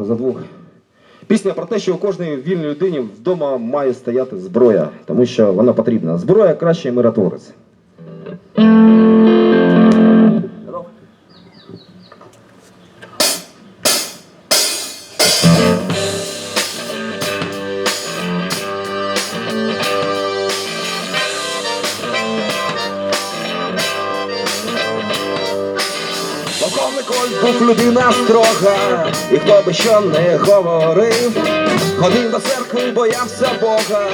за двох. Пісня про те, що у кожній вільній людині вдома має стояти зброя, тому що вона потрібна. Зброя кращий миротворець. Полковник був людина строга, і хто би що не говорив, ходив до церкви, боявся Бога,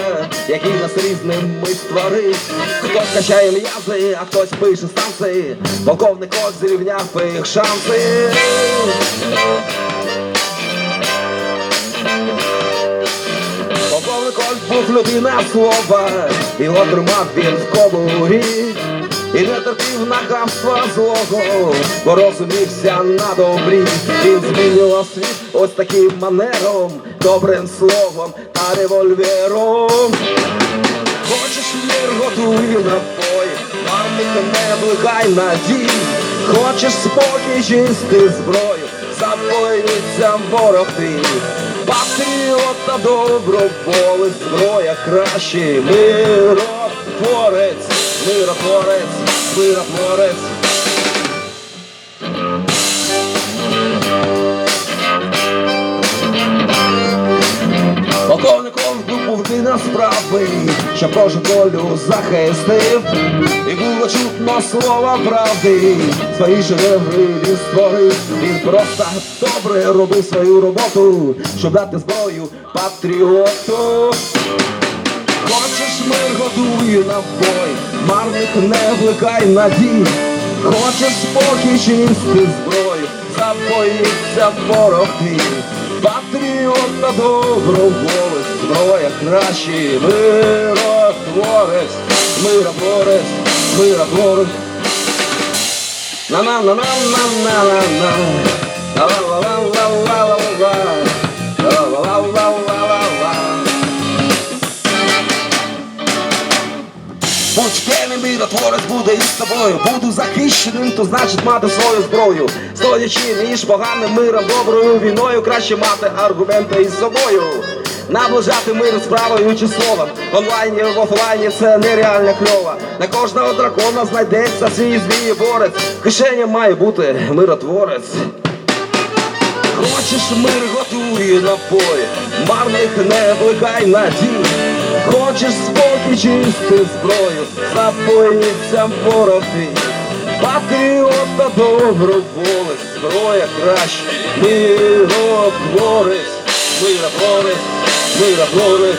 який нас різними створив. Хтось качає м'язи, а хтось пише станції, полковник Ольг зрівняв їх шанси. Полковник Ольг був людина слова, його тримав він в кобурі. І не терпів нахабства злого, бо розумівся на добрі. Він змінював світ ось таким манером, добрим словом та револьвером. Хочеш мир, готуй напої, марника не бликай надій. Хочеш спокій, чисти зброю, забоїться ворог твій. Патріот та доброволець, зброя кращий миротворець, миротворець, миротворець. Полковником був людина справи, що кожен долю захистив, і було чутно слова правди, свої шедеври він створив, він просто добре робив свою роботу, щоб дати зброю патріоту. Хочеш мир, готуй набой, марних не влекай надій. Хочеш спокій, чисти зброю, забоїться ворог твій. Патріот та доброволець, зброя кращий, миротворець, миротворець, миротворець. на на на на на на на на ла ла впевнений, миротворець буде із тобою. Буду захищеним, то значить мати свою зброю. Стоячи між поганим миром, доброю війною, краще мати аргументи із собою. Наближати мир справою чи словом. Онлайні, в офлайні це нереальна кльова. На кожного дракона знайдеться свій змії борець. В кишені має бути миротворець. Хочеш мир, готуй напої, марних не плекай надій чисти зброю, запоїться вороги, патріота доброволець, зброя краще, миротворець, мира миротворець.